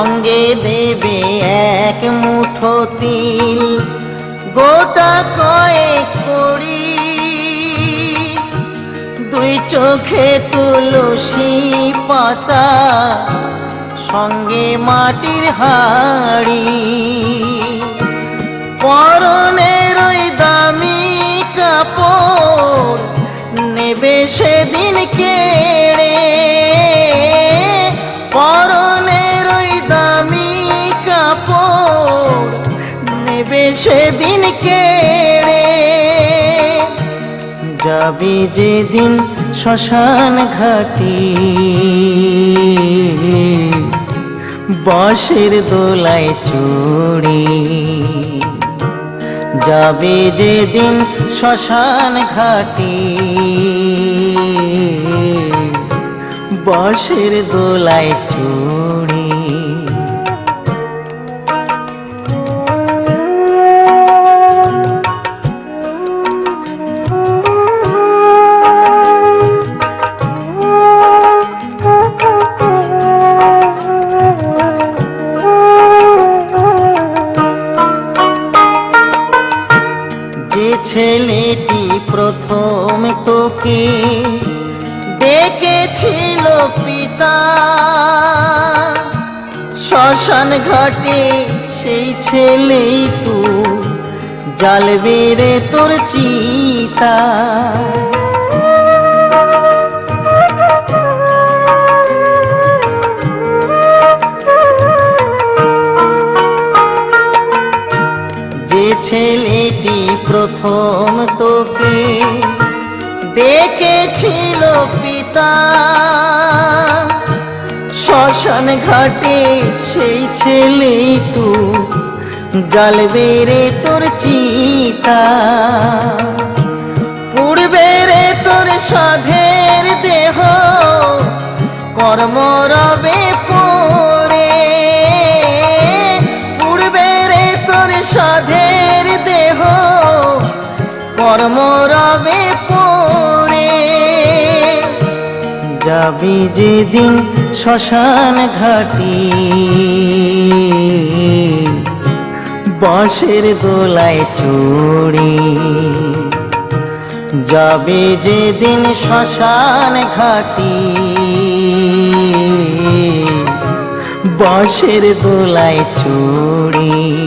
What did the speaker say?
সঙ্গে দেবে এক মুঠো তিল। গোটা কয়েক করি দুই চোখে তুলসী পাতা, সঙ্গে মাটির হাড়ি। পরনের ওই দামি কাপড় নেবে সেদিন কেড়ে। পরনের সেদিন কেড়ে। যাবি যেদিন শ্মশান ঘাটি। বাঁশের দোলায় চুড়ি। যাবে যেদিন শ্মশান ঘাটি। বাঁশের দোলায় চুড়ি। ছেলেটি প্রথম তোকে ডেকেছিল পিতা। শ্মশান ঘাটে সেই ছেলেই তু জ্বালবে রে তোর চিতা। যে ছেলেটি প্রথম তোকে ডেকেছিল পিতা। শ্মশান ঘাটে সেই ছেলেই তু জ্বালবে রে তোর চিতা। পুড়বে রে তোর সাধের দেহ, কর্ম রবে কর্ম রবে পরে। যাবি যেদিন শ্মশান ঘাটি। বাঁশের দোলায় চুড়ি। যাবে যেদিন শ্মশান ঘাটি। বাঁশের দোলায় চুড়ি।